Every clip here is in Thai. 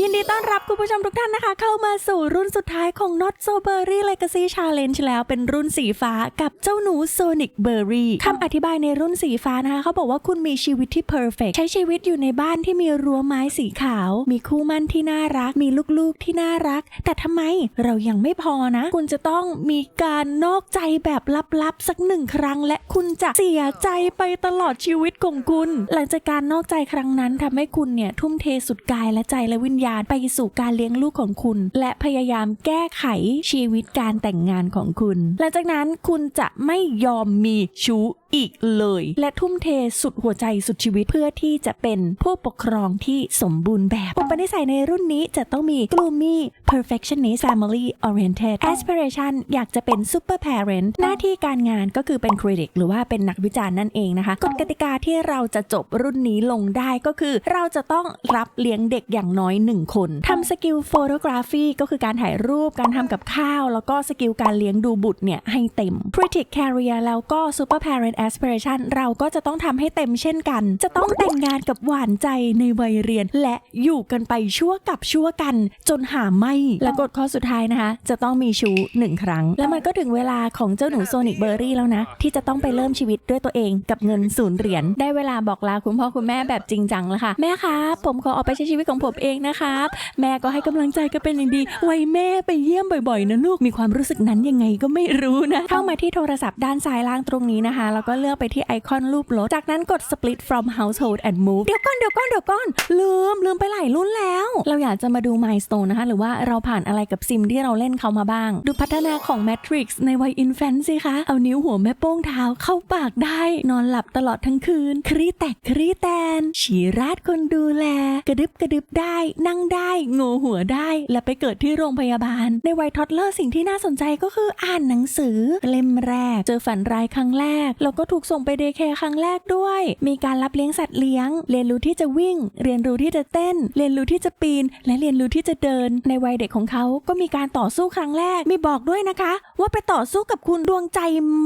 ยินดีต้อนรับคุณผู้ชมทุกท่านนะคะ เข้ามาสู่รุ่นสุดท้ายของ Not So Berry Legacy Challenge แล้วเป็นรุ่นสีฟ้ากับเจ้าหนู Sonic Berry คำอธิบายในรุ่นสีฟ้านะคะเขาบอกว่าคุณมีชีวิตที่ perfect ใช้ชีวิตอยู่ในบ้านที่มีรั้วไม้สีขาว มีคู่มั่นที่น่ารัก มีลูกๆที่น่ารัก แต่ทำไมเรายังไม่พอนะ คุณจะต้องมีการนอกใจแบบลับๆสักหนึ่งครั้ง และคุณจะเสียใจไปตลอดชีวิตของคุณ หลังจากการนอกใจครั้งนั้นทำให้คุณเนี่ยทุ่มเทสุดกายและใจและวิญญาณไปสู่การเลี้ยงลูกของคุณ และพยายามแก้ไขชีวิตการแต่งงานของคุณ หลังจากนั้นคุณจะไม่ยอมมีชู้ อีกเลย และทุ่มเทสุดหัวใจสุดชีวิตเพื่อที่จะเป็นผู้ปกครองที่สมบูรณ์แบบอุปนิสัยในรุ่นนี้จะต้องมี gloomy perfectionist family oriented aspiration อยากจะเป็น super parent หน้าที่การงานก็คือเป็น critic หรือว่าเป็นนักวิจารณ์นั่นเองนะคะกฎกติกาที่เราจะจบรุ่นนี้ลงได้ก็คือเราจะต้องรับเลี้ยงเด็กอย่างน้อย 1 คนทำสกิล photography ก็คือการถ่ายรูปการทำกับข้าว แล้วก็สกิลการเลี้ยงดูบุตรเนี่ยให้เต็ม critic career แล้วก็ super parent aspiration เราก็จะต้องทำให้เต็มเช่นกัน จะต้องแต่งงานกับหวานใจในวัยเรียน และอยู่กันไปชั่วกับชั่วกัน จนหาไม่ และกฎข้อสุดท้ายนะคะ จะต้องมีชู้หนึ่งครั้ง แล้วมันก็ถึงเวลาของเจ้าหนูโซนิกเบอร์รี่แล้วนะ ที่จะต้องไปเริ่มชีวิตด้วยตัวเองกับเงินศูนย์เหรียญได้เวลาบอกลาคุณพ่อคุณแม่แบบจริงจังแล้วค่ะ แม่ครับผมขอออกไปใช้ชีวิตของผมเองนะครับแม่ก็ให้กำลังใจก็เป็นอย่างดี ไว้แม่ไปเยี่ยมบ่อยๆนะลูกมีความรู้สึกนั้นยังไงก็ไม่รู้นะเข้ามาที่โทรศัพท์ด้านซ้ายล่างตรงนี้นะคะแล้วก็เลือกไปที่ไอคอนรูปรถ จากนั้นกด split from household and move เดี๋ยวก่อนเดี๋ยวก่อนเดี๋ยวก่อน ลืมลืมไปหลายรุ่นแล้ว เราอยากจะมาดู milestone นะคะ หรือว่าเราผ่านอะไรกับซิมที่เราเล่นเขามาบ้าง ดูพัฒนาของ Matrix ในวัย infant สิคะ เอานิ้วหัวแม่โป้งเท้าเข้าปากได้ นอนหลับตลอดทั้งคืน ครีแตกครีแตน ฉีราดคนดูแล กระดึบกระดึบได้ นั่งได้โงหัวได้ และไปเกิดที่โรงพยาบาล ในวัยทอดเลอร์สิ่งที่น่าสนใจก็คืออ่านหนังสือเล่มแรก เจอฝันร้ายครั้งแรกแล้วก็ถูกส่งไปเดย์แคร์ครั้งแรกด้วย มีการรับเลี้ยงสัตว์เลี้ยง เรียนรู้ที่จะวิ่ง เรียนรู้ที่จะเต้น เรียนรู้ที่จะปีน และเรียนรู้ที่จะเดิน ในวัยเด็กของเขาก็มีการต่อสู้ครั้งแรก มีบอกด้วยนะคะ ว่าไปต่อสู้กับคุณดวงใจ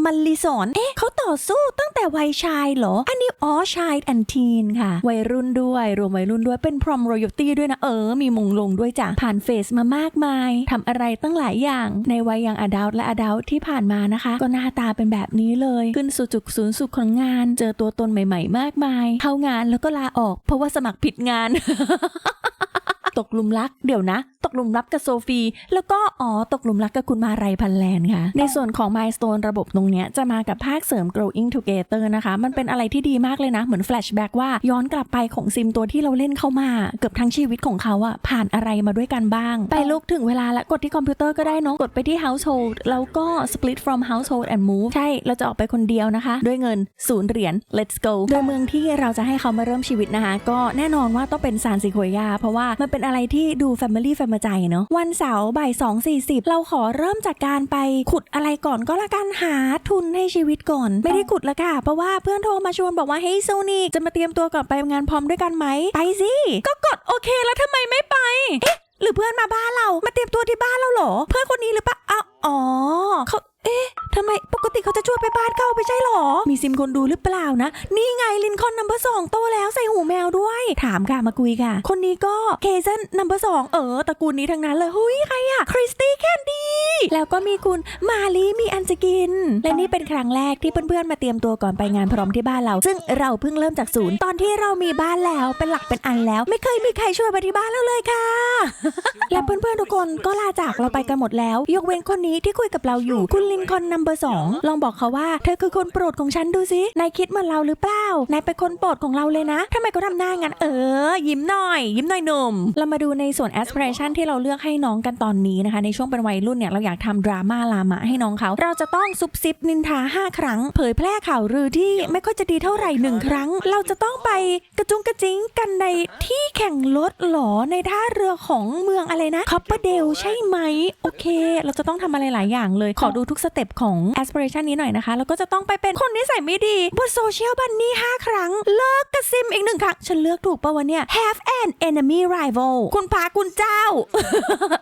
มัลลิสอนเอ๊ะเขาต่อสู้ตั้งแต่วัยชายเหรอ อันนี้อ๋อชายแอนทีนค่ะ วัยรุ่นด้วยรวมวัยรุ่นด้วยเป็นพรอมรอยัลตี้ด้วยนะเออ มีมงลงด้วยจ้ะผ่านเฟสมามากมายทำอะไรตั้งหลายอย่าง ในวัยยังอดัลและอดัลที่ผ่านมานะคะ ก็หน้าตาเป็นแบบนี้เลยขึ้นสู่จุดศูนย์สุขของงาน เจอตัวตนใหม่ ๆ มากมาย เข้างานแล้วก็ลาออก เพราะว่าสมัครผิดงาน ตกหลุมรักเดี๋ยวนะ ตกหลุมรักกับโซฟี แล้วก็อ๋อตกหลุมรักกับคุณมาไรพันแลนค่ะ ในส่วนของ Milestone ระบบตรงเนี้ยจะมากับภาคเสริม Growing Together นะคะ มันเป็นอะไรที่ดีมากเลยนะ เหมือนแฟลชแบ็กว่าย้อนกลับไปของซิมตัวที่เราเล่นเข้ามา เกือบทั้งชีวิตของเขาอะผ่านอะไรมาด้วยกันบ้าง ไปลุกถึงเวลาและกดที่คอมพิวเตอร์ก็ได้เน้องกดไปที่ household แล้วก็ split from household and move ใช่เราจะออกไปคนเดียวนะคะ ด้วยเงินศูนย์เหรียญ let's go โดยเมืองที่เราจะให้เขามาเริ่มชีวิตนะคะ ก็แน่นอนว่าต้องเป็นซานซิโคยาเพราะว่ามันเป็นอะไรที่ดู Family f a m i ใจเนาะวันเสาร์บ่าย2 40เราขอเริ่มจากการไปขุดอะไรก่อนก็ละกันหาทุนให้ชีวิตก่อน ไม่ได้ขุดละค่ะ เพราะว่าเพื่อนโทรมาชวนบอกว่าเฮ้ยโซนี่จะมาเตรียมตัวก่อนไปงานพร้อมด้วยกันไหมไปสิก็กดโอเคแล้วทำไมไม่ไปเอ๊ะหรือเพื่อนมาบ้านเรา มาเตรียมตัวที่บ้านเราเหรอ เพื่อนคนนี้หรือปะอ้าว อ๋อเขาเอ๊ะทำไมปกติเขาจะชวนไปบ้านเขาไม่ใช่หรอ มีซิมคนดูหรือเปล่านะ นี่ไงลินคอนนัมเบอร์สองโตแล้วใส่หูแมวด้วย ถามค่ะมาคุยค่ะ คนนี้ก็เคเซนนัมเบอร์สองเออตระกูลนี้ทั้งนั้นเลยเฮ้ยใครอะคริสตี้แคนดี้แล้วก็มีคุณมาลีมีอันจะกิน และนี่เป็นครั้งแรกที่เพื่อนๆมาเตรียมตัวก่อนไปงานพร้อมที่บ้านเรา ซึ่งเราเพิ่งเริ่มจากศูนย์ตอนที่เรามีบ้านแล้วเป็นหลักเป็นอันแล้ว ไม่เคยมีใครช่วยมาที่บ้านเราเลยค่ะ และเพื่อนๆทุกคนก็ลาจากเราไปกันหมดแล้ว ยกเว้นคนนี้ที่คุยกับเราอยู่ คุณลินคอนนัมเบอร์สองลองบอกเขาว่า เธอคือคนโปรดของฉันดูสินายคิดเหมือนเราหรือเปล่านายเป็นคนโปรดของเราเลยนะทำไมเขาทำหน้างั้นเออ ยิ้มหน่อย ยิ้มหน่อยหนุ่มเรามาดูในส่วน aspiration ที่เราเลือกให้น้องกันตอนนี้นะคะ ในช่วงเป็นวัยรุ่นเนี่ยเราอยากทำดราม่าลามะให้น้องเขาเราจะต้องซุบซิบนินทา5 ครั้ง เผยแพร่ข่าวลือที่ไม่ค่อยจะดีเท่าไหร่หนึ่งครั้ง เราจะต้องไปกระจุงกระจิงกันในที่แข่งรถหรอในท่าเรือของเมืองอะไรนะคอปเปอร์เดลใช่ไหมโอเค เราจะต้องทำอะไรหลายอย่างเลย ขอดูทุกสเต็ปของ aspiration นี้หน่อยนะคะ แล้วก็จะต้องไปเป็นคนนิสัยไม่ดีบนโซเชียลบันนี่5ครั้ง เลิกกระซิมอีกหนึ่งครั้ง ฉันเลือกถูกปะวะเนี่ย have an enemy rival คุณพาคุณเจ้า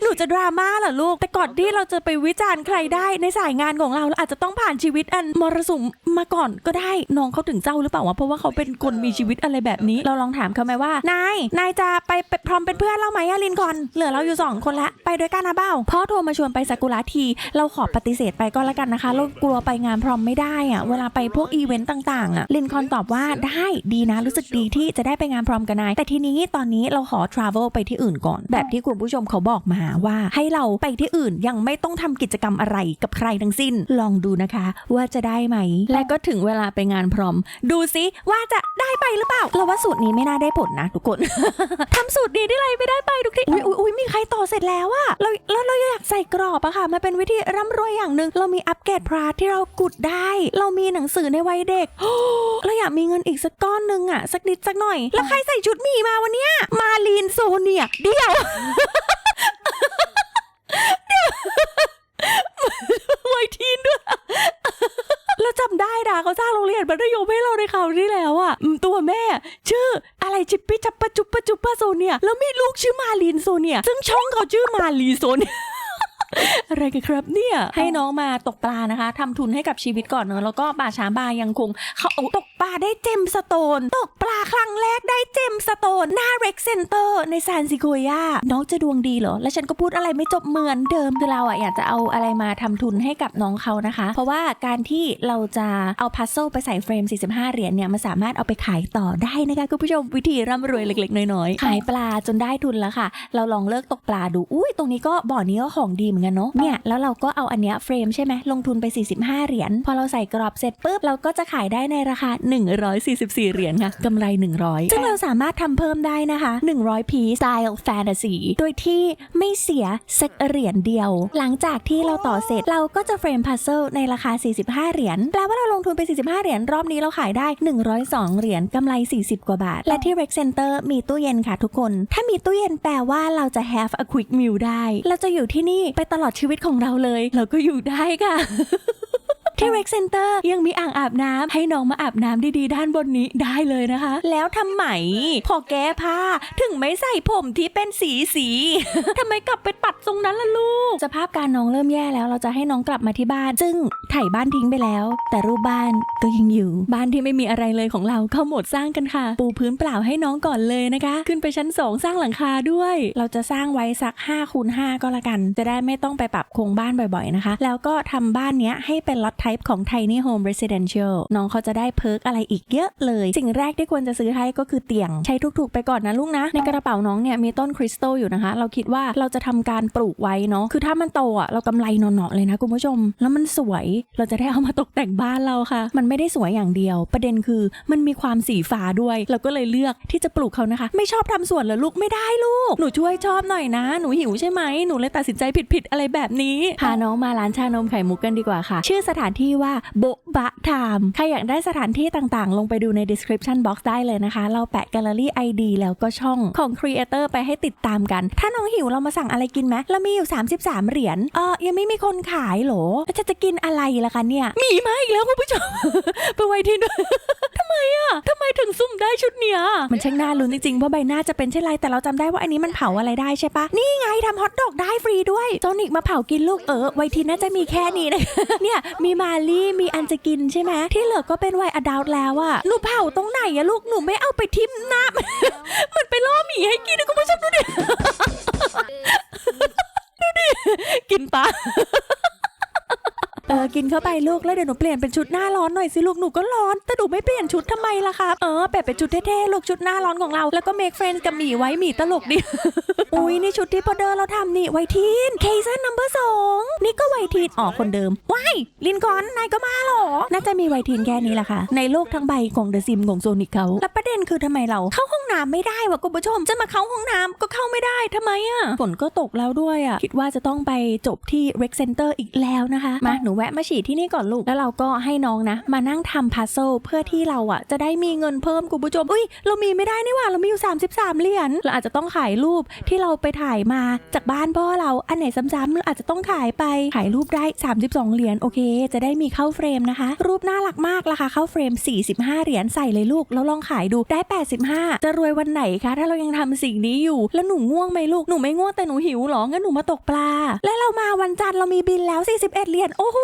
หนูจะดราม่าเหรอลูก แต่ก่อนที่เราจะไปวิจารณ์ใครได้ในสายงานของเราเราอาจจะต้องผ่านชีวิตอันมรสุมมาก่อนก็ได้น้องเขาถึงเจ้าหรือเปล่าวะเพราะว่าเขาเป็นคนมีชีวิตอะไรแบบนี้ เราลองถามเขาไหมว่านายนายจะไปไปพร้อมเป็นเพื่อนเราไหมอะลินก่อนเหลือเราอยู่สองคนละไปด้วยกันนะเบ้าพ่อโทรมาชวนไปซากุระทีเราขอปฏิเสธไปก็แล้วกันนะคะ เรากลัวไปงานพร้อมไม่ได้อะเวลาไปพวกอีเวนต์ต่างๆอะลินคอนตอบว่าได้ดีนะรู้สึกดีที่จะได้ไปงานพร้อมกับนาย แต่ทีนี้ตอนนี้เราขอ travel ไปที่อื่นก่อน แบบที่คุณผู้ชมเขาบอกมาว่าให้เราไปที่อื่นยังไม่ต้องทำกิจกรรมอะไรกับใครทั้งสิ้น ลองดูนะคะ ว่าจะได้ไหม และก็ถึงเวลาไปงานพร้อม ดูซิว่าจะได้ไปหรือเปล่า เราว่าสูตรนี้ไม่น่าได้ผลนะทุกคนทำสูตรนี้ได้ไรไม่ได้ไปทุกทีอุ้ยอุ้ยอุ้ยมีใครต่อเสร็จแล้วอะเราแล้วเราอยากใส่กรอบอะค่ะมันเป็นวิธีร่ำรวยอย่างหนึ่งเรามีอัปเกรดพราที่เรากุดได้ เรามีหนังสือในวัยเด็กเราอยากมีเงินอีกสักก้อนหนึ่งอะสักนิดสักหน่อย แล้วใครใส่ชุดหมีมาวันเนี้ยมาลีนโซเนียเดียวไวทีนด้วยเราจำได้นะเขาสร้างโรงเรียนมัธยมให้เราในคราวที่แล้วอะตัวแม่ ชื่ออะไรจิปปี้จับปะจุปปะจุปปะโซเนียแล้วมีลูกชื่อมาลีนโซเนีย ซึ่งช่องเขาชื่อมาลีโซเนีย อะไรกันครับเนี่ยให้น้องมาตกปลานะคะทำทุนให้กับชีวิตก่อนเนอะแล้วก็ป่าช้าบายังคง เขาตกปลาได้เจมสโตน ตกปลาครั้งแรกได้เจมสโตน หน้าเร็กเซนเตอร์ ในซานซิโกย่าน้องจะดวงดีเหรอ และฉันก็พูดอะไรไม่จบเหมือนเดิมคือเราอะอยากจะเอาอะไรมาทำทุนให้กับน้องเขานะคะ เพราะว่าการที่เราจะเอาพัซเซิลไปใส่เฟรม 45 เหรียญเนี่ยมันสามารถเอาไปขายต่อได้นะคะคุณผู้ชมวิธีร่ำรวยเล็กๆน้อยๆขายปลาจนได้ทุนแล้วค่ะ เราลองเลิกตกปลาดูอุ้ยตรงนี้ก็บ่อนี้ก็ของดีเหมือนกันเนาะเนี่ยแล้วเราก็เอาอันเนี้ยเฟรมใช่ไหมลงทุนไป 45 เหรียญพอเราใส่กรอบเสร็จปุ๊บเราก็จะขายได้ในราคา 144 เหรียญค่ะกำไร 100 ซึ่งเราสามารถทำเพิ่มได้นะคะ 100พีสไตล์แฟนตาซีโดยที่ไม่เสียสักเหรียญเดียว หลังจากที่เราต่อเสร็จเราก็จะเฟรมพัซเซิลในราคา 45 เหรียญแปลว่าเราลงทุนไป 45 เหรียญรอบนี้เราขายได้ 102 เหรียญกำไร 40 กว่าบาท และที่ Rec Center มีตู้เย็นค่ะทุกคน ถ้ามีตู้เย็นแปลว่าเราจะ have a quick meal ได้ เราจะอยู่ที่นี่ไปตลอดชีวิตของเราเลย เราก็อยู่ได้ค่ะ ที่ Rec Center ยังมีอ่างอาบน้ำให้น้องมาอาบน้ำดีๆ ด้านบนนี้ได้เลยนะคะ แล้วทำไมพอแก้ผ้าถึงไม่ใส่ผมที่เป็นสีสีทำไมกลับไปปัดทรงนั้นล่ะลูกสภาพการน้องเริ่มแย่แล้ว เราจะให้น้องกลับมาที่บ้าน ซึ่งถ่ายบ้านทิ้งไปแล้ว แต่รูปบ้านก็ยังอยู่ บ้านที่ไม่มีอะไรเลยของเราเข้าโหมดสร้างกันค่ะ ปูพื้นเปล่าให้น้องก่อนเลยนะคะ ขึ้นไปชั้น 2 สร้างหลังคาด้วย เราจะสร้างไว้สัก5คูณ5ก็แล้วกัน จะได้ไม่ต้องไปปรับโครงบ้านบ่อยๆนะคะ แล้วก็ทำบ้านเนี้ยให้เป็นล็อตไทป์ของ Tiny Home Residential น้องเขาจะได้เพิร์กอะไรอีกเยอะเลย สิ่งแรกที่ควรจะซื้อให้ก็คือเตียง ใช้ถูกๆไปก่อนนะลูกนะ ในกระเป๋าน้องเนี่ยมีต้นคริสตัลอยู่นะคะ เราคิดว่าเราจะทำการปลูกไว้เนาะคือถ้ามันโตอะเรากำไรเนาะๆเลยนะคุณผู้ชม แล้วมันสวยเราจะได้เอามาตกแต่งบ้านเราค่ะ มันไม่ได้สวยอย่างเดียว ประเด็นคือมันมีความสีฟ้าด้วย เราก็เลยเลือกที่จะปลูกเขานะคะ ไม่ชอบทำสวนเหรอลูกไม่ได้ลูกหนูช่วยชอบหน่อยนะ หนูหิวใช่ไหมหนูเลยตัดสินใจผิดๆอะไรแบบนี้พาน้องมาร้านชานมไข่มุกกันดีกว่าค่ะ ชื่อสถานที่ว่าโบบะไทม์ใครอยากได้สถานที่ต่างๆ ลงไปดูใน description box ได้เลยนะคะ เราแปะ gallery ID แล้วก็ช่องของ creator ไปให้ติดตามกัน ถ้าน้องหิวเรามาสั่งอะไรกินไหมเรามีอยู่ 33 เหรียญเออยังไม่มีคนขายเหรอจะจะกินอะไรล่ะคะเนี่ย มีมาอีกแล้วคุณผู้ชมไปไว้ที่นู่นทำไม อะทำไมถึงซุ่มได้ชุดเนี้ยมันช่างน่าลุ้นจริงๆว่าใบหน้าจะเป็นเช่นไรแต่เราจำได้ว่าอันนี้มันเผาอะไรได้ใช่ปะนี่ไงทำฮอทดอกได้ฟรีด้วยโซนิกมาเผากินลูกเออไวทีน่าจะมีแค่นี้นะเนี่ยมีมาลี่มีอันจะกินใช่ไหมที่เหลือก็เป็นไวัยอดัลแล้วอะหนูเผาตรงไหนอะลูกหนูไม่เอาไปทิมหน้ามันไปล่อหมีให้กินนะคุณผู้ชมดูดิดูดิกินปะ เออกินเข้าไปลูกแล้วเดี๋ยวหนูเปลี่ยนเป็นชุดหน้าร้อนหน่อยสิลูกหนูก็ร้อนแต่หนูไม่เปลี่ยนชุดทำไมล่ะครับเออแบบเป็นชุดเท่ๆลูกชุดหน้าร้อนของเรา แล้วก็เมคเฟรนด์กับหมีไว้หมีตลกดิอุ้ยนี่ชุดที่พอเดอร์เราทำนี่ไวทีนเคซันนัมเบอร์สองนี่ก็ไวทีนอ๋อคนเดิมว้ายลินกอนนายก็มาหรอน่าจะมีไวทีนแค่นี้แหละค่ะ ในโลกทั้งใบของเดอะซิมของโซนิกเขาแล้วประเด็นคือทำไมเราเข้าห้องน้ำไม่ได้วะคุณผู้ชมจะมาเข้าห้องน้ำก็เข้าไม่ได้ทำไมอะฝนก็ตกแล้วด้วยอะคิดว่าจะต้องไปจบที่ Rec Center อีกแล้วนะคะมาหนูแวะมาฉี่ที่นี่ก่อนลูก แล้วเราก็ให้น้องนะ มานั่งทำพัซโซเพื่อที่เราอะจะได้มีเงินเพิ่มคุณผู้ชมอุ้ยเรามีไม่ได้นี่หว่าเรามีอยู่ 33 เหรียญเราอาจจะต้องขายรูปที่เราไปถ่ายมาจากบ้านพ่อเราอันไหนซ้ำๆเราอาจจะต้องขายไปขายรูปได้ 32 เหรียญโอเค จะได้มีเข้าเฟรมนะคะ รูปน่ารักมากราคาเข้าเฟรม 45 เหรียญใส่เลยลูกแล้วลองขายดูได้ 85 จะรวยวันไหนคะถ้าเรายังทำสิ่งนี้อยู่ แล้วหนูง่วงไหมลูกหนูไม่ง่วงแต่หนูหิวหรองั้นหนูมาตกปลา แล้วเรามาวันจันทร์เรามีบินแล้ว 41 เหรียญโอ้โห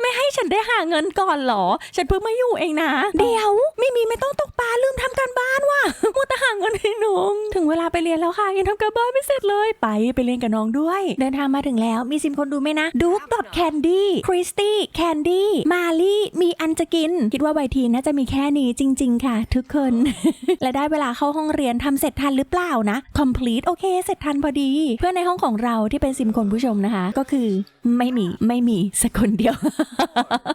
ไม่ให้ฉันได้หาเงินก่อนหรอ ฉันเพิ่งมาอยู่เองนะ เดี๋ยว ไม่มีไม่ต้องตกปลาลืมทำการบ้านว่ะมัวแต่หาเงินให้น้องถึงเวลาไปเรียนแล้วค่ะยังทำการบ้านไม่เสร็จเลยไปไปเรียนกับน้องด้วย เดินทางมาถึงแล้วมีซิมคนดูไหมนะดูดอทแคนดี้คริสตี้แคนดี้มาลี่มีอันจะกิน คิดว่าใบทีน่าจะมีแค่นี้จริง ๆ ค่ะ ทุกคน และได้เวลาเข้าห้องเรียนทำเสร็จทันหรือเปล่านะ complete โอเค เสร็จทันพอดี เพื่อนในห้องของเราที่เป็นซิมคนผู้ชมนะคะ ก็คือไม่มีไม่มีสักคนเดียว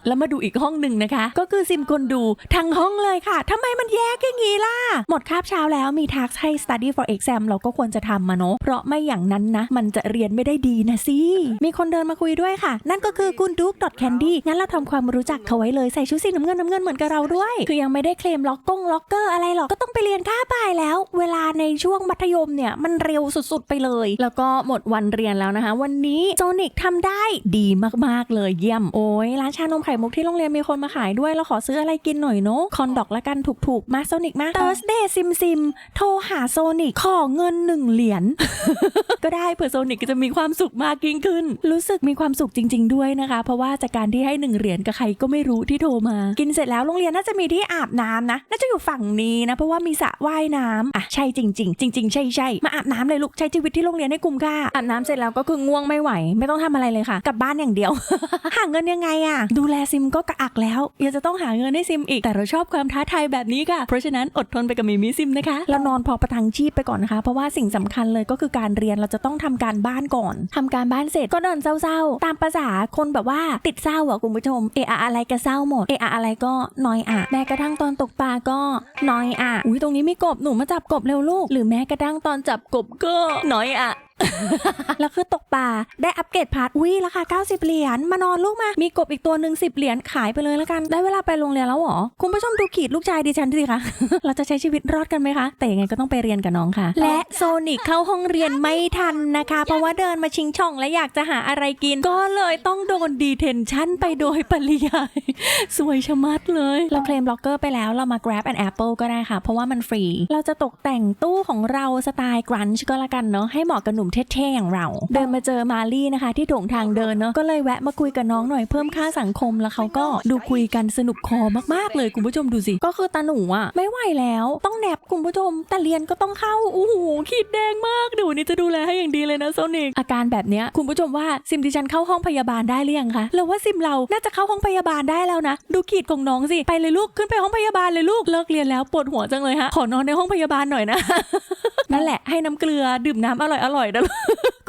แล้วมาดูอีกห้องหนึ่งนะคะ ก็คือซิมคนดูทั้งห้องเลยค่ะทำไมมันแยกอย่างนี้ล่ะ หมดคาบเช้าแล้วมีทักให้ study for exam เราก็ควรจะทำมาเนาะเพราะไม่อย่างนั้นนะ มันจะเรียนไม่ได้ดีนะสิ มีคนเดินมาคุยด้วยค่ะ นั่นก็คือคุณดุ๊กดอทแคนดี้งั้นเราทำความรู้จักเขาไว้เลยใส่ชุดสีน้ำเงินน้ำเงินเหมือนกับเราด้วย คือยังไม่ได้เคลมล็อกกงล็อกเกอร์อะไรหรอกก็ต้องไปเรียนค่าบ่ายแล้ว เวลาในช่วงมัธยมเนี่ยมันเร็วสุดๆไปเลย แล้วก็หมดวันเรียนแล้วนะคะ วันนี้โจนิกทำได้ดีมากๆเลยเยี่ยม โอ้ยร้านชานมไข่มุกที่โรงเรียนมีคนมาขายด้วย เราขอซื้ออะไรกินหน่อยเนาะคอนดอกละกันถูกๆ มาโซนิกมา Thursday ซิมซิมโทรหาโซนิกขอเงินหนึ่งเหรียญก็ได้เผื่อโซนิกก็จะมีความสุขมากยิ่งขึ้น รู้สึกมีความสุขจริง ๆ ด้วยนะคะ เพราะว่าจากการที่ให้หนึ่งเหรียญกับใครก็ไม่รู้ที่โทรมา กินเสร็จแล้วโรงเรียนน่าจะมีที่อาบน้ำนะน่าจะอยู่ฝั่งนี้นะ เพราะว่ามีสระว่ายน้ำอะใช่จริง ๆ จริง ๆ ใช่ใช่มาอาบน้ำเลยลูกใช้ชีวิตที่โรงเรียนให้คุ้มค่าอาบน้ำเสร็จแล้วก็คือง่วงไม่ไหว ไม่ต้องทำอะไรเลยค่ะกลับบ้านอย่างเดียวหาเงินยังไงอะดูแลซิมก็กระอักแล้วยังจะต้องหาเงินให้ซิมอีกแต่เราชอบความท้าทายแบบนี้ค่ะเพราะฉะนั้นอดทนไปกับมิมิซิมนะคะแล้วนอนพอประทังชีพไปก่อนนะคะ เพราะว่าสิ่งสำคัญเลยก็คือการเรียนเราจะต้องทำการบ้านก่อนทำการบ้านเสร็จก็เดินเศร้าๆ ตามภาษาคนแบบว่าติดเศร้าอะคุณผู้ชมเอะอะอะไรก็เศร้าหมดเอะอะอะไรก็น้อยอะแม้กระทั่งตอนตกปลาก็น้อยอะอุ้ยตรงนี้มีกบหนูมาจับกบเร็วลูก หรือแม้กระทั่งตอนจับกบก็น้อยอะ แล้วคือตกปลาได้อัปเกรดพาร์ทอุ้ยราคา 90 เหรียญมานอนลูกมา มีกบอีกตัวหนึ่ง10 เหรียญขายไปเลยแล้วกัน ได้เวลาไปโรงเรียนแล้วเหรอ คุณผู้ชมดูขีดลูกชายดิฉันสิคะ เราจะใช้ชีวิตรอดกันไหมคะ แต่ยังไงก็ต้องไปเรียนกับน้องค่ะ และโซนิกเข้าห้องเรียนไม่ทันนะคะ เพราะว่าเดินมาชิงช่องและอยากจะหาอะไรกิน ก็เลยต้องโดนดีเทนชั่นไปโดยปริยายสวยชะมัดเลย เราเคลมล็อกเกอร์ไปแล้วเรามา Grab and Apple ก็ได้ค่ะ เพราะว่ามันฟรี เราจะตกแต่งตู้ของเราสไตล์กรันช์ก็แล้วกันเนาะให้เหมาะกับหนุ่มเท่ๆอย่างเรา เดินมาเจอมาลี่นะคะ ที่โถงทางเดินเนาะก็เลยแวะมาคุยกับน้องหน่อยเพิ่มค่าสังคมแล้วเขาก็ดูคุยกันสนุกคอมากๆเลยคุณผู้ชมดูสิ ก็คือตาหนูอะไม่ไหวแล้วต้องแนบคุณผู้ชมแต่เรียนก็ต้องเข้าโอ้โหขีดแดงมากเดี๋ยววันนี้จะดูแลให้อย่างดีเลยนะโซนิกอาการแบบเนี้ยคุณผู้ชมว่าซิมดิฉันเข้าห้องพยาบาลได้หรือยังคะเราว่าซิมเราน่าจะเข้าห้องพยาบาลได้แล้วนะ ดูขีดของน้องสิไปเลยลูกขึ้นไปห้องพยาบาลเลยลูกเลิกเรียนแล้วปวดหัวจังเลยฮะขอนอนในห้องพยาบาลหน่อยนะนั่นแหละให้น้ำเกลือดื่มน้ำอร่อยๆนะ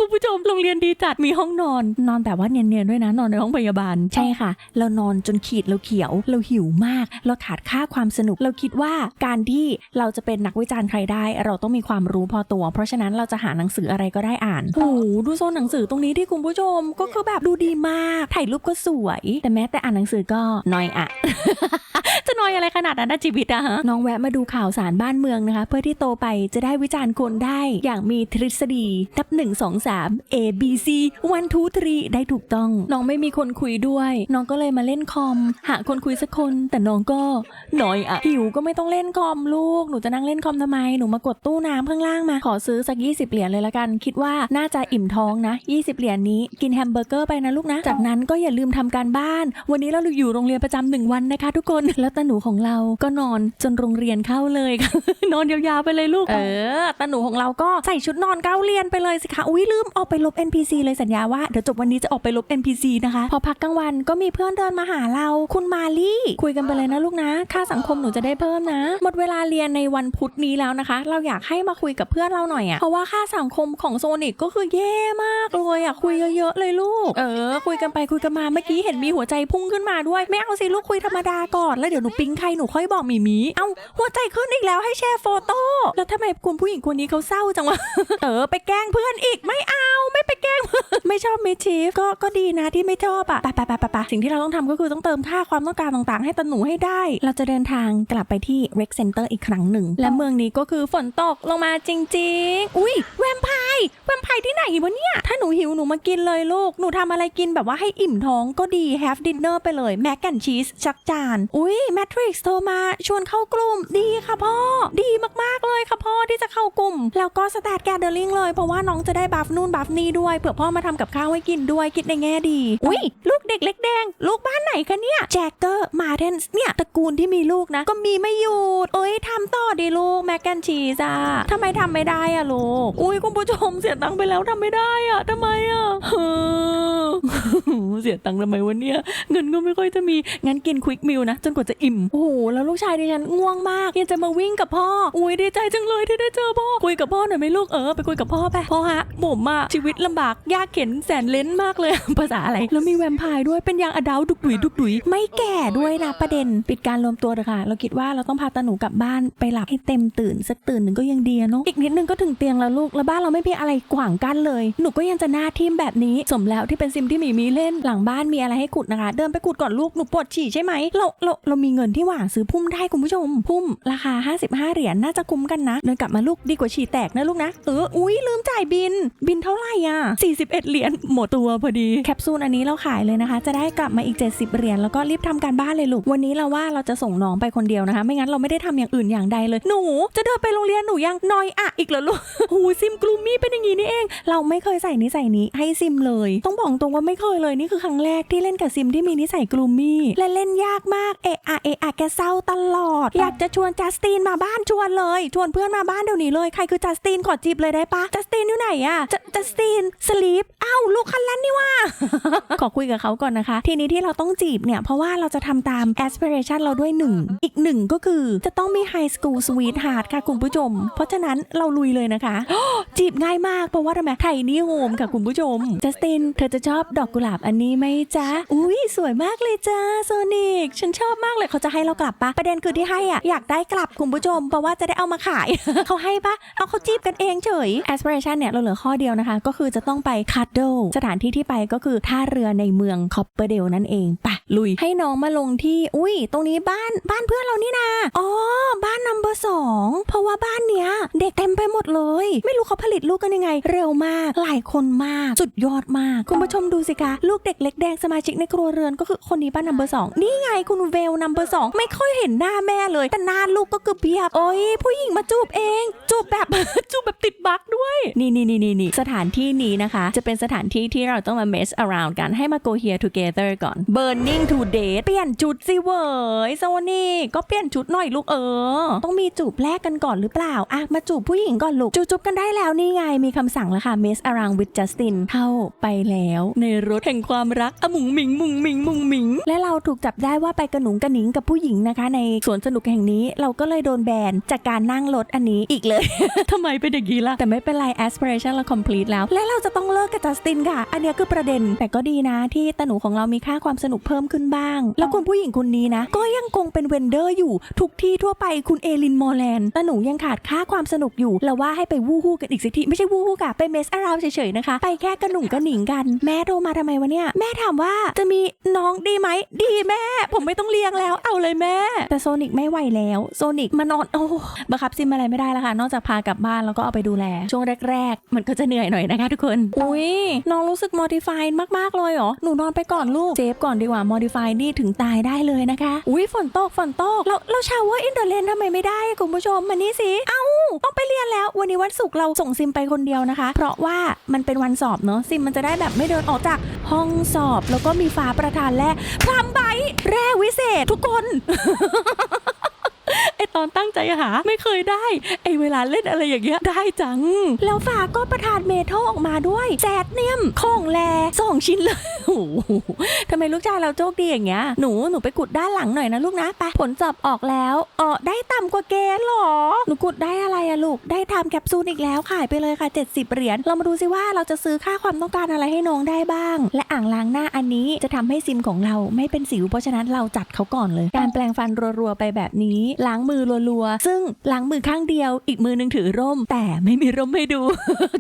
คุณผู้ชมโรงเรียนดีจัดมีห้องนอน นอนแบบว่าเนียนๆด้วยนะนอนในห้องพยาบาลใช่ค่ะ เรานอนจนขีดเราเขียว เราหิวมาก เราขาดค่าความสนุก เราคิดว่าการที่เราจะเป็นนักวิจารณ์ใครได้ เราต้องมีความรู้พอตัว เพราะฉะนั้นเราจะหาหนังสืออะไรก็ได้อ่านโอ้โหดูโซนหนังสือตรงนี้ที่คุณผู้ชมก็คือแบบดูดีมากถ่ายรูปก็สวย แต่แม้แต่อ่านหนังสือก็น้อยอะจะน้อยอะไรขนาดนั้นนะชีวิตอะฮะน้องแวะมาดูข่าวสารบ้านเมืองนะคะ เพื่อที่โตไปจะได้วิจารณ์คนได้อย่างมีทฤษฎีนับ1 2 3 A B C one two three ได้ถูกต้อง น้องไม่มีคนคุยด้วย น้องก็เลยมาเล่นคอม หาคนคุยสักคน แต่น้องก็น้อยอะหิวก็ไม่ต้องเล่นคอมลูก หนูจะนั่งเล่นคอมทำไม หนูมากดตู้น้ำข้างล่างมา ขอซื้อสัก 20 เหรียญเลยละกัน คิดว่าน่าจะอิ่มท้องนะ 20 เหรียญนี้กินแฮมเบอร์เกอร์ไปนะลูกนะ จากนั้นก็อย่าลืมทำการบ้าน วันนี้เราอยู่โรงเรียนประจำหนึ่งวันนะคะ ทุกคน แล้วตาหนูของเราก็นอนจนโรงเรียนเข้าเลยค่ะนอนยาวๆไปเลยลูก เออตาหนูของเราก็ใส่ชุดนอนเก้าเรียนไปเลยสิคะ อุ้ยลืมออกไปลบ NPC เลยสัญญาว่าเดี๋ยวจบวันนี้จะออกไปลบ NPC นะคะ พอพักกลางวันก็มีเพื่อนเดินมาหาเรา คุณมาลี่คุยกันไปเลยนะลูกนะ ค่าสังคมหนูจะได้เพิ่มนะ หมดเวลาเรียนในวันพุธนี้แล้วนะคะ เราอยากให้มาคุยกับเพื่อนเราหน่อยอะเพราะว่าค่าสังคมของโซนิกก็คือแย่มากเลยอะคุยเยอะๆเลยลูก เออ คุยกันไปคุยกันมาเมื่อกี้เห็นมีหัวใจพุ่งขึ้นมาด้วย ไม่เอาสิลูกคุยธรรมดาก่อนแล้วเดี๋ยวหนูปิ๊งใครหนูค่อยบอกมีมีเอ้าหัวใจขึ้นอีกแล้วให้แชร์โฟโต้แล้วทำไมคุณผู้หญิงคนนี้เขาเศร้าจังวะเออไปแกล้งเพื่อนอีกไม่เอา ไม่ไปแกล้ง ไม่ชอบมิชีฟก็ก็ดีนะที่ไม่ชอบอะไปไปไปไปไปสิ่งที่เราต้องทำก็คือต้องเติมค่าความต้องการต่างๆ ให้ตาหนูให้ได้ เราจะเดินทางกลับไปที่ Rec Center อีกครั้งหนึ่ง และเมืองนี้ก็คือฝนตกลงมาจริง ๆ อุ้ยแวมไพร์แวมไพร์ที่ไหนวะเนี่ย ถ้าหนูหิวหนูมากินเลยลูก หนูทำอะไรกินแบบว่าให้อิ่มท้องก็ดี have dinner ไปเลยแมกแอนชีสชักจาน อุ้ยแมทริกซ์โทรมาชวนเข้ากลุ่มดีค่ะพ่อ ดีมากๆเลยค่ะพ่อที่จะเข้ากลุ่ม แล้วก็สแตทแกเดอร์ลิงเลยเพราะว่าน้องจะได้บัฟนู่นบัฟนด้วยเผื่อพ่อมาทำกับข้าวให้กินด้วยคิดในแง่ดี อุ้ยลูกเด็กเล็กแดง ลูกบ้านไหนคะเนี่ยแจ็คเกอร์มาเทนส์เนี่ยตระกูลที่มีลูกนะ ก็มีไม่หยุดเอ้ยทำต่อดีลูกแมกแกนชีสอะทำไมทำไม่ได้อะลูกอุ้ยคุณผู้ชมเสียตังค์ไปแล้วทำไม่ได้อะทำไมอะ เสียตังค์ทำไมวะเนี่ย เงินก็ไม่ค่อยจะมี งั้นกินควิกมิลนะ จนกว่าจะอิ่ม โอ้โห แล้วลูกชายดิฉันง่วงมากยังจะมาวิ่งกับพ่อ อุ้ยดีใจจังเลยที่ได้เจอพ่อ คุยกับพ่อหน่อยไหมลูก เออ ไปคุยกับพ่อไป พ่อฮะผมอะชีวิตลำบาก ยากเข็นแสนเล้นมากเลย ภาษาอะไร แล้วมีแวมไพร์ด้วย เป็นยางอดาวดุกดุยดุกดุย ไม่แก่ด้วยนะประเด็น ปิดการรวมตัวเถอะค่ะ เราคิดว่าเราต้องพาตาหนูกลับบ้านไปหลับให้เต็มตื่นสักตื่นหนึ่งก็ยังดีอะเนาะ อีกนิดนึงก็ถึงเตียงแล้วลูก แล้วบ้านเราไม่มีอะไรขวางกั้นเลย หนูก็ยังจะหน้าทิมแบบนี้ สมแล้วที่เป็นซิมที่หมีมีเล่นหลังบ้านมีอะไรให้ขุดนะคะ เดินไปขุดก่อนลูกหนูปวดฉี่ใช่ไหมเราเราเรามีเงินที่หว่าซื้อพุ่มได้คุณผู้ชม พุ่มราคา 55 เหรียญน่าจะคุ้มกันนะเดินกลับมาลูกดีกว่าฉี่แตกนะลูกนะเอออุ้ยลืมจ่ายบิน บินเท่าไหร่อะ 41 เหรียญหมดตัวพอดีแคปซูลอันนี้เราขายเลยนะคะ จะได้กลับมาอีก 70 เหรียญแล้วก็รีบทำการบ้านเลยลูกวันนี้เราว่าเราจะส่งน้องไปคนเดียวนะคะ ไม่งั้นเราไม่ได้ทำอย่างอื่นอย่างใดเลยหนู จะเดินไปโรงเรียนหนูยังนอยอะอีกเหรอลูกหูซิมกลูมี่เป็นอย่างนี้นี่เอง เราไม่เคยใส่นิสัยนี้ให้ซิมเลย ต้องบอกตรงว่าไม่เคยเลยนี่คือครั้งแรกที่เล่นกับซิมที่มีนิสัยกลูมี่และเล่นยากมากเอะอะเอะอะแกเศร้าตลอด อยากจะชวนจัสตินมาบ้านชวนเลย ชวนเพื่อนมาบ้านเดี๋ยวนี้เลยใครคือจัสตินขอจีบเลยได้ปะจัสตินอยู่ไหนอะจัสตินสลีปอ้าวลูกคันแลนนี่ว่า ขอคุยกับเขาก่อนนะคะ ทีนี้ที่เราต้องจีบเนี่ย เพราะว่าเราจะทำตาม aspiration เราด้วยหนึ่งอีกหนึ่งก็คือจะต้องมี high school sweetheart ค่ะคุณผู้ชม เพราะฉะนั้นเราลุยเลยนะคะ จีบง่ายมากเพราะว่าทำไมไทนี่โฮมค่ะคุณผู้ชมจัสตินเธอจะชอบดอกกุหลาบอันนี้ไหมจ๊ะ อุ้ยสวยมากเลยจ้าโซนิกฉันชอบมากเลยเขาจะให้เรากลับปะประเด็นคือที่ให้อะอยากได้กลับคุณผู้ชมเพราะว่าจะได้เอามาขาย เขาให้ปะเอาเขาจีบกันเองเฉย aspiration เนี่ยเราเหลือข้อเดียวนะคะ ก็คือจะต้องไปคาร์โดสถานที่ที่ไปก็คือท่าเรือในเมืองคอปเปอร์เดลนั่นเองปะลุยให้น้องมาลงที่ อุ้ย ตรงนี้บ้านบ้านเพื่อนเรานี่นาอ๋อบ้านนัมเบอร์สองเพราะว่าบ้านเนี้ย เด็กเต็มไปหมดเลย ไม่รู้เขาผลิตลูกกันยังไง เร็วมากหลายคนมาก สุดยอดมาก คุณผู้ชมดูสิคะ ลูกเด็กเล็กแดงสมาชิกในครัวเรือนก็คือคนนี้บ้านนัมเบอร์สองนี่ไงคุณเวลนัมเบอร์สองไม่ค่อยเห็นหน้าแม่เลย แต่หน้าลูกก็คือเพียบโอ้ยผู้หญิงมาจูบเอง จูบแบบ จูบแบบติดบั๊กด้วยนี่นี่นี่นี่นี่สถานที่นี้นะคะ จะเป็นสถานที่ที่เราต้องมา mess around กันให้มา go here together ก่อน burning to date เปลี่ยนชุดสิเว้ยโซนี่ก็เปลี่ยนชุดหน่อยลูกเออ ต้องมีจูบแรกกันก่อนหรือเปล่าอะมาจูบผู้หญิงก่อนลูกจูบจูบกันได้แล้วนี่ไงมีคำสั่งแล้วค่ะ mess around with Justin เข้าไปแล้ว ในรถแห่งความรักอะมุงหมิงมุงหมิงมุงหมิง และเราถูกจับได้ว่าไปกระหนุงกระหนิงกับผู้หญิงนะคะ ในสวนสนุกแห่งนี้เราก็เลยโดนแบนจากการนั่งรถอันนี้อีกเลยทำไมเป็นอย่างนี้ล่ะ แต่ไม่เป็นไร aspiration เรา complete แล้ว และเราจะต้องเลิกกับจัสตินค่ะ อันเนี้ยคือประเด็น แต่ก็ดีนะ ที่ตาหนูของเรามีค่าความสนุกเพิ่มขึ้นบ้าง แล้วคุณผู้หญิงคนนี้นะ ก็ยังคงเป็นเวนเดอร์อยู่ทุกที่ทั่วไปคุณเอลินมอร์แลนตาหนูยังขาดค่าความสนุกอยู่แล้วว่าให้ไปวู้ฮู้กันอีกสักทีไม่ใช่วู้ฮู้ค่ะไปเมสอาราวเฉยๆนะคะไปแค่กระหนุ่งกระหนิงกันแม่โทรมาทำไมวะเนี่ยแม่ถามว่าจะมีน้องดีไหม ดีแม่ ผมไม่ต้องเลี้ยงแล้ว เอาเลยแม่ แต่โซนิกไม่ไหวแล้วโซนิกมานอนโอ้บังคับซิมอะไรไม่ได้แล้วค่ะ นอกจากพากลับบ้านแล้วก็เอาไปดูแล ช่วงแรก ๆ มันก็จะเหนื่อยหน่อยนะคะทุกคน อุ้ยน้องรู้สึก modify มากๆเลยเหรอ หนูนอนไปก่อนลูกเซฟก่อนดีกว่า modify นี่ถึงตายได้เลยนะคะ อุ้ยฝนตกฝนตกเราเราชาวว่าอินเดอร์เลนทำไมไม่ได้คุณผู้ชมมานี่สิ เอ้า ต้องไปเรียนแล้ว วันนี้วันศุกร์เราส่งซิมไปคนเดียวนะคะ เพราะว่ามันเป็นวันสอบเนาะซิมมันจะได้แบบไม่เดินออกจากห้องสอบ แล้วก็มีฟ้าประธานแร่พรำใบแร่วิเศษทุกคน ไอตอนตั้งใจหาไม่เคยได้ ไอเวลาเล่นอะไรอย่างเงี้ยได้จัง แล้วฝาก็ประทานเมทัลออกมาด้วยแซดเนียมของแลสองชิ้นเลยโอ้โหทำไมลูกชายเราโชคดีอย่างเงี้ยหนูหนูไปกุดด้านหลังหน่อยนะลูกนะไปผลสอบออกแล้วเออได้ต่ำกว่าเกณฑ์หรอหนูกุดได้อะไรอะลูกได้ทำแคปซูลอีกแล้วขายไปเลยค่ะ 70 เหรียญเรามาดูซิว่าเราจะซื้อค่าความต้องการอะไรให้น้องได้บ้าง และอ่างล้างหน้าอันนี้จะทำให้ซิมของเราไม่เป็นสิวเพราะฉะนั้นเราจัดเขาก่อนเลย การแปลงฟันรัวๆไปแบบนี้ล้างมือรัวๆ ซึ่งล้างมือข้างเดียว อีกมือนึงถือร่ม แต่ไม่มีร่มให้ดู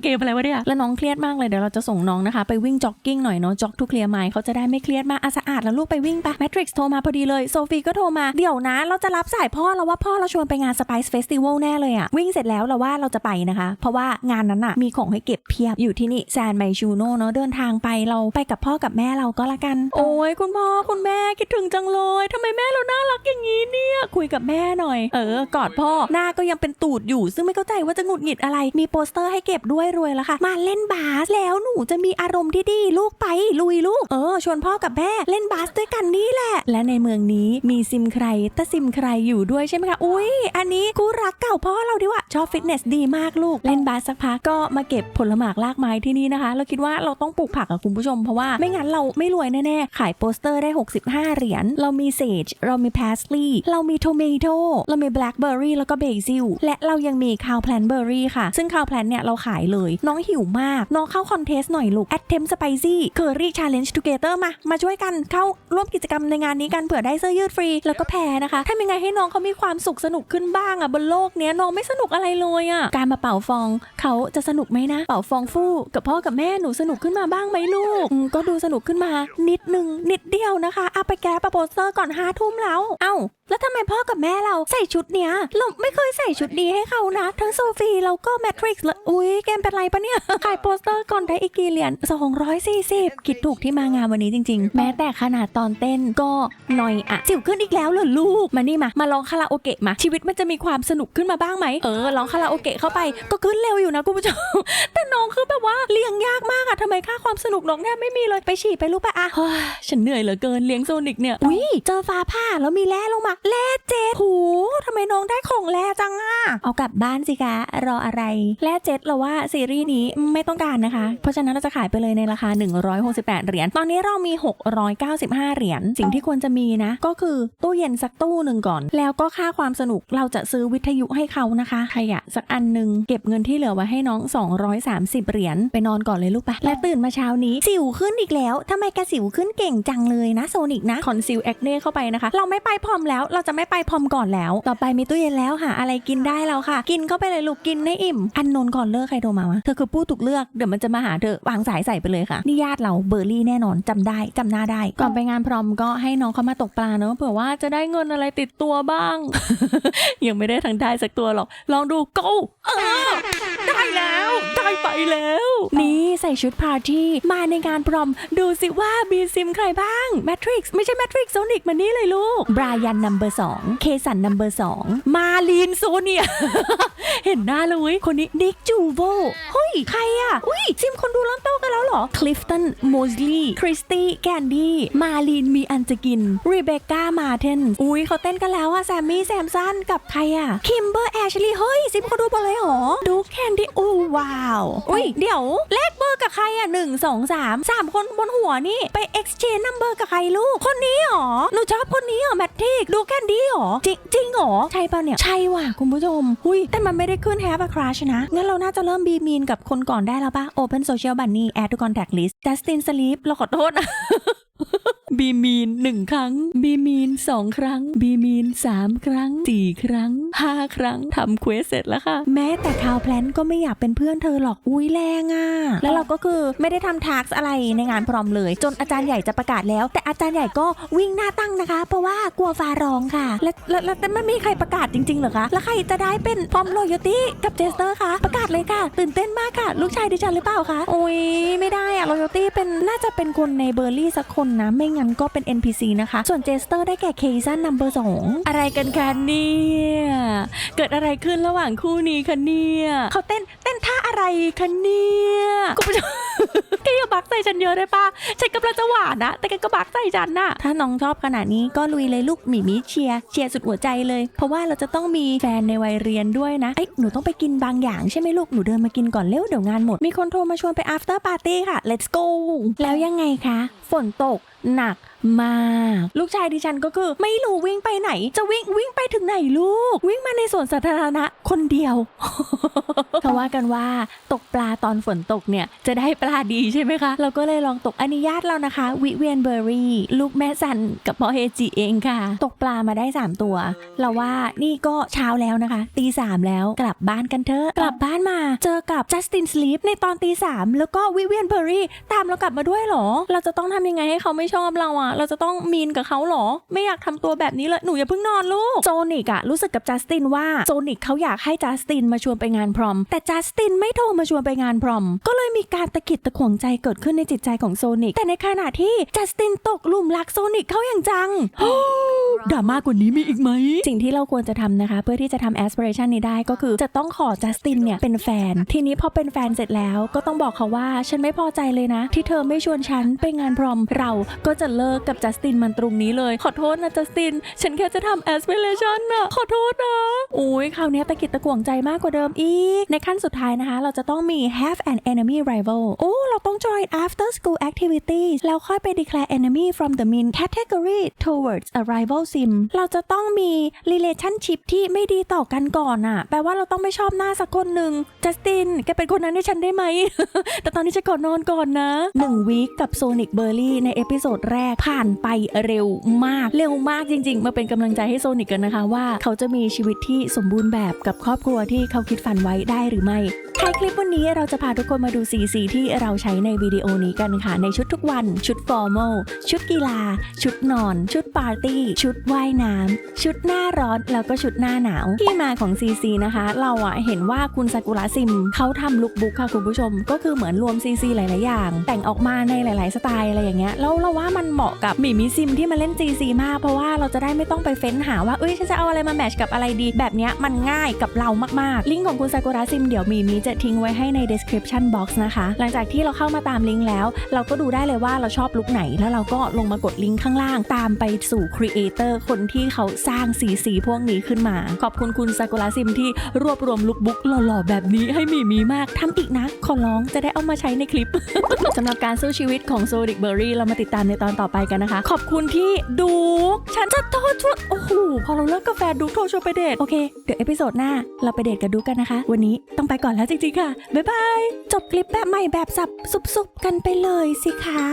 เกมอะไรวะเนี่ย แล้วน้องเครียดมากเลย เดี๋ยวเราจะส่งน้องนะคะ ไปวิ่งจ็อกกิ้งหน่อยเนาะ จ็อกทุกเคลียร์ไมล์เขาจะได้ไม่เครียดมากอะสะอาดแล้วลูกไปวิ่งปะแมทริกซ์โทรมาพอดีเลย โซฟีก็โทรมา เดี๋ยวนะ เราจะรับสายพ่อเราว่าพ่อเราชวนไปงาน Spice Festival แน่เลยอะวิ่งเสร็จแล้วเราว่าเราจะไปนะคะ เพราะว่างานนั้นอะมีของให้เก็บเพียบอยู่ที่นี่แซนไมชูโน่เนาะเดินทางไปเราไปกับพ่อกับแม่เราก็ละกัน โอ้ยคุณพ่อคุณแม่คิดถึงจังเลยทำไมแม่เราน่ารักอย่างนี้เนี่ยคุยกับแม่หน่อย เออ กอดพ่อ หน้าก็ยังเป็นตูดอยู่ ซึ่งไม่เข้าใจว่าจะหงุดหงิดอะไร มีโปสเตอร์ให้เก็บด้วยรวยแล้วค่ะ มาเล่นบาสแล้วหนูจะมีอารมณ์ที่ดีลูกไปลุยลูก เออ ชวนพ่อกับแม่เล่นบาสด้วยกันนี่แหละ และในเมืองนี้มีซิมใครแต่ซิมใครอยู่ด้วยใช่ไหมคะ อุ้ย อันนี้กูรักเก่าพ่อเราดีว่ะชอบฟิตเนสดีมากลูก เล่นบาสสักพักก็มาเก็บผลหมากลากไม้ที่นี่นะคะ เราคิดว่าเราต้องปลูกผักอะคุณผู้ชม เพราะว่าไม่งั้นเราไม่รวยแน่ๆ ขายโปสเตอร์ได้ 65 เหรียญ เรามีเซจ เรามีพาสลีย์เรามีโทเมโตเรามีแบล็คเบอร์รี่แล้วก็เบซิลและเรายังมีคาวแพลนเบอร์รี่ค่ะ ซึ่งคาวแพลนเนี่ยเราขายเลย น้องหิวมาก น้องเข้าคอนเทสหน่อยลูก Attempt Spicy Curry Challenge Together มา มาช่วยกันเข้าร่วมกิจกรรมในงานนี้กันเผื่อได้เสื้อยืดฟรี แล้วก็แพ้นะคะทำยังไงให้น้องเขามีความสุขสนุกขึ้นบ้างอะบนโลกเนี้ยน้องไม่สนุกอะไรเลยอะการมาเป่าฟองเขาจะสนุกไหมนะ เป่าฟองฟู่กับพ่อกับแม่หนูสนุกขึ้นมาบ้างไหมลูกก็ดูสนุกขึ้นมา นิดหนึ่งนิดเดียวนะคะเอาไปแก้ประโปสเตอร์ก่อนห้าทุ่มแล้ว เอ้า แล้วทำไมพ่อกับแม่เราใส่ชุดเนี้ยเราไม่เคยใส่ชุดนี้ให้เขานะ ทั้งโซฟีแล้วก็แมทริกซ์เลยอุ้ยแกมเป็นไรปะเนี่ย ขายโปสเตอร์ก่อนได้อีกกี่เหรียญ240 คิดถูกที่มางานวันนี้จริง ๆ แม้แต่ขนาดตอนเต้นก็หน่อยอะสิวขึ้นอีกแล้วเหรอลูก มานี่มา มาลองคาราโอเกะมา ชีวิตมันจะมีความสนุกขึ้นมาบ้างไหมเออลองคาราโอเกะเข้าไปก็ขึ้นเร็วอยู่นะคุณผู้ชมแต่น้องคือแบบว่าเลี้ยงยากมากอะทำไมค่าความสนุกน้องแทบไม่มีเลยไปฉี่ไปลูกไปอะฉันเหนื่อยเหลือเกินเลี้ยงโซนิกเนี่ยอุ้ยเจอฟ้าผ่าแล้วมีแร่ลงมาแร่เจ็ดหูทำไมน้องได้ของแร่จังอะเอากลับบ้านสิคะ รออะไร แร่เจ็ดเราว่าซีรีส์นี้ไม่ต้องการนะคะ เพราะฉะนั้นเราจะขายไปเลยในราคา 168 เหรียญ ตอนนี้เรามี 695 เหรียญ สิ่งที่ควรจะมีนะ ก็คือตู้เย็นสักตู้หนึ่งก่อน แล้วก็ค่าความสนุกเราจะซื้อวิทยุให้เขานะคะขยะสักอันหนึ่งเก็บเงินที่เหลือไว้ให้น้อง 230 เหรียญ ไปนอนก่อนเลยลูกไปและตื่นมาเช้านี้ สิวขึ้นอีกแล้วทำไมแกสิวขึ้นเก่งจังเลยนะโซนิกนะคอนซิลแอคเน่เข้าไปนะคะ เราไม่ไปพรอมแล้วเราจะไม่ไปพรอมก่อนแล้ว ต่อไปมีตู้เย็นแล้วหาอะไรกินได้แล้วค่ะ กินเข้าไปเลยลูกกินให้อิ่ม อันนนท์ก่อนเลิกใครโทรมาวะเธอคือผู้ถูกเลือกเดี๋ยวมันจะมาหาเธอวางสายใส่ไปเลยค่ะนี่ญาติเราเบอร์รี่แน่นอนจำได้จำหน้าได้ ก่อนไปงานพรอมก็ให้น้องเขามาตกปลาเนอะเผื่อว่าจะได้เงินอะไรติดตัวบ้าง ยังไม่ได้ทั้งได้สักตัวหรอก ลองดู go เออได้แล้ว ได้ไปแล้ว นี่ใส่ชุดปาร์ตี้มาในงานพรอม ดูสิว่ามีซิมใครบ้าง Matrix ไม่ใช่ Matrix โซนิกมานี่เลยลูกบรายันนัมเบอร์สองเคสันนัมเบอร์สองมาลีนโซเนีย เห็นหน้าเลยว้ยคนนี้นิกจูโวเฮ้ย ใครอะ อุ้ยซิมคนดูเริ่มโตกันแล้วเหรอ คลิฟตันโมสลีย์คริสตี้แคนดี้มาลีนมีอันจะกินรีเบคก้ามาเทนอุ้ยเขาเต้นกันแล้วอะแซมมี่แซมสันกับใครอะคิมเบอร์แอชลีย์เฮ้ยซิมเขาดูบอลเลยเหรอดูแคนดี้อู้ว้าว อุ้ยเดี๋ยวแลกเบอร์กับใครอะหนึ่งสองสามสามคนบนหัวนี่ไป exchange number กับใครลูก คนนี้เหรอหนูชอบคนนี้เหรอแมททิกดูแคนดี้เหรอ จริงจริงเหรอ ใช่ป่ะเนี่ย ใช่ว่ะคุณผู้ชม หุยแต่มันไม่ได้ขึ้น have a crush นะ งั้นเราน่าจะเริ่มบีมีนกับคนก่อนได้แล้วป่ะ open social bunny add to contact list Justin Sleep เราขอโทษนะ บีมีนหนึ่งครั้ง บีมีนสองครั้ง บีมีนสามครั้งสี่ครั้งห้าครั้งทำเควสเสร็จแล้วค่ะ แม้แต่คาวแพลนก็ไม่อยากเป็นเพื่อนเธอหรอกอุ้ยแรงอะแล้วเราก็คือไม่ได้ทำทาร์กอะไรในงานพร้อมเลย จนอาจารย์ใหญ่จะประกาศแล้ว แต่อาจารย์ใหญ่ก็วิ่งหน้าตั้งนะคะ เพราะว่ากลัวฟ้าร้องค่ะ และและและแต่ไม่มีใครประกาศจริงๆหรอคะแล้วใครจะได้เป็นพรอมโรโยตี้กับเจสเตอร์คะประกาศเลยค่ะ ตื่นเต้นมากค่ะ ลูกชายดิฉันหรือเปล่าคะโอ้ยไม่ได้อะโรโยตี้เป็นน่าจะเป็นคนในเบอร์รี่สักคนนะไม่งั้นก็เป็น NPC นะคะ ส่วนเจสเตอร์ได้แก่เคซันนัมเบอร์สองอะไรกันคะเนี่ยเกิดอะไรขึ้นระหว่างคู่นี้คะเนี่ยเขาเต้นเต้นท่าอะไรคะเนี่ยคุณผู้ชม แกอย่าบักใส่ฉันเยอะได้ปะฉันกำลังจะหวานนะแต่แกก็บักใส่ฉันน่ะ ถ้าน้องชอบขนาดนี้ก็ลุยเลยลูกหมีมิเชียร์เชียร์สุดหัวใจเลย เพราะว่าเราจะต้องมีแฟนในวัยเรียนด้วยนะ เอ้ยหนูต้องไปกินบางอย่างใช่ไหมลูก หนูเดินมากินก่อนเร็วเดี๋ยวงานหมด มีคนโทรมาชวนไป after party ค่ะ let's go แล้วยังไงคะ ฝนตกหนักมากลูกชายดิฉันก็คือ ไม่รู้วิ่งไปไหน จะวิ่งวิ่งไปถึงไหนลูก วิ่งมาในสวนสาธารณะคนเดียวเขาว่ากันว่าตกปลาตอนฝนตกเนี่ยจะได้ปลาดีใช่ไหมคะ เราก็เลยลองตกอนุญาตเรานะคะ วิเวียนเบอร์รี่ ลูกแม่สันกับพอเฮจิเองค่ะ ตกปลามาได้ 3 ตัว เราว่านี่ก็เช้าแล้วนะคะ ตีสามแล้วกลับบ้านกันเถอะ กลับบ้านมา เจอกับจัสตินสลีปในตอนตีสามแล้วก็วิเวียนเบอร์รี่ตามเรากลับมาด้วยหรอ เราจะต้องทำยังไงให้เขาไม่ชอบเราอะเราจะต้องมีนกับเขาหรอ ไม่อยากทำตัวแบบนี้เลย หนูอย่าเพิ่งนอนลูก โจนิกอะรู้สึกกับจัสตินว่าโจนิกเขาอยากให้จัสตินมาชวนไปงานพรอม แต่จัสตินไม่โทรมาชวนไปงานพรอม ก็เลยมีการตะกิดตะขวงใจเกิดขึ้นในจิตใจของโซนิก แต่ในขณะที่จัสตินตกหลุมรักโซนิกเขาอย่างจังดราม่ากว่านี้มีอีกไหม สิ่งที่เราควรจะทำนะคะ เพื่อที่จะทำแอส i r a t i o n นี้ได้ก็คือจะต้องขอจัสตินเนี่ย เป็นแฟน ทีนี้พอเป็นแฟนเสร็จแล้วก็ต้องบอกเขาว่าฉันไม่พอใจเลยนะ ที่เธอไม่ชวนฉันไปงานพรอมเราก็จะเลิกกับจัสตินมันตรงนี้เลย ขอโทษนะจัสติน ฉันแค่จะทำแอส i r a t i o n นะขอโทษนะอุ้ยคราวนี้ตะกิดตะขวงใจมากกว่าเดิมอีก ในขั้นสุดท้ายนะคะ เราจะต้องมี have an enemy rival โอ้เราต้อง join after school activities แล้วค่อยไป declare enemy from the main category towards a rival sim เราจะต้องมี relationship ที่ไม่ดีต่อกันก่อนอะแปลว่าเราต้องไม่ชอบหน้าสักคนหนึ่งจัสตินแกเป็นคนนั้นให้ฉันได้ไหม แต่ตอนนี้ฉันขอนอนก่อนนะหนึ่งวีคกับโซนิกเบอร์รี่ในเอพิโซดแรกผ่านไปเร็วมาก เร็วมากจริง ๆ มาเป็นกำลังใจให้โซนิกกันนะคะว่า เขาจะมีชีวิตที่สมบูรณ์แบบกับครอบครัวที่เขาคิดฝันไว้ได้หรือไม่ท้ายคลิปวันนี้เราจะพาทุกคนมาดูสีสีที่เราใช้ในวิดีโอนี้กันค่ะ ในชุดทุกวัน ชุดฟอร์มอลชุดกีฬา ชุดนอน ชุดปาร์ตี้ ชุดว่ายน้ำ ชุดหน้าร้อนแล้วก็ชุดหน้าหนาว ที่มาของซีซีนะคะ เราอะเห็นว่าคุณซากุระซิมเขาทำลุคบุ๊กค่ะคุณผู้ชม ก็คือเหมือนรวมซีซีหลาย ๆ อย่าง แต่งออกมาในหลาย ๆ สไตล์อะไรอย่างเงี้ยแล้วเราว่ามันเหมาะกับหมีมิซิมที่มาเล่นซีซีมาก เพราะว่าเราจะได้ไม่ต้องไปเฟ้นหาว่าเอ้ยฉันจะเอาอะไรมาแมทช์กับอะไรดี แบบเนี้ยมันง่ายกับเรามาก ๆ ลิงก์ของคุณซากุระซิมเดี๋ยวมีมีจะทิ้งไว้ให้ใน description box นะคะ หลังจากที่เราเข้ามาตามลิงก์แล้ว เราก็ดูได้เลยว่าเราชอบลุคไหน แล้วเราก็ลงมากดลิงก์ข้างล่าง ตามไปสู่ครีเอเตอร์คนที่เขาสร้างสีสีพวกนี้ขึ้นมา ขอบคุณคุณซากุระซิมที่รวบรวมลุคบุ๊กหล่อๆ แบบนี้ให้มีมีมากทำอีกนะ ขอร้องจะได้เอามาใช้ในคลิปสำหรับการสู้ชีวิตของโซดิกเบอร์รี่เรามาติดตามในตอนต่อไปกันนะคะ ขอบคุณที่ดูฉันจะโทษชวนโอ้โหพอเราเลิกกาแฟดูโทรชวนไปเดทโอเค เดี๋ยวเอพิโซดหน้า เราไปเดทกันดูกันนะคะ วันนี้ต้องไปก่อนแล้วจริงๆค่ะบ๊ายบายจบคลิปแบบใหม่แบบสับๆ สุบๆ กันไปเลยสิคะ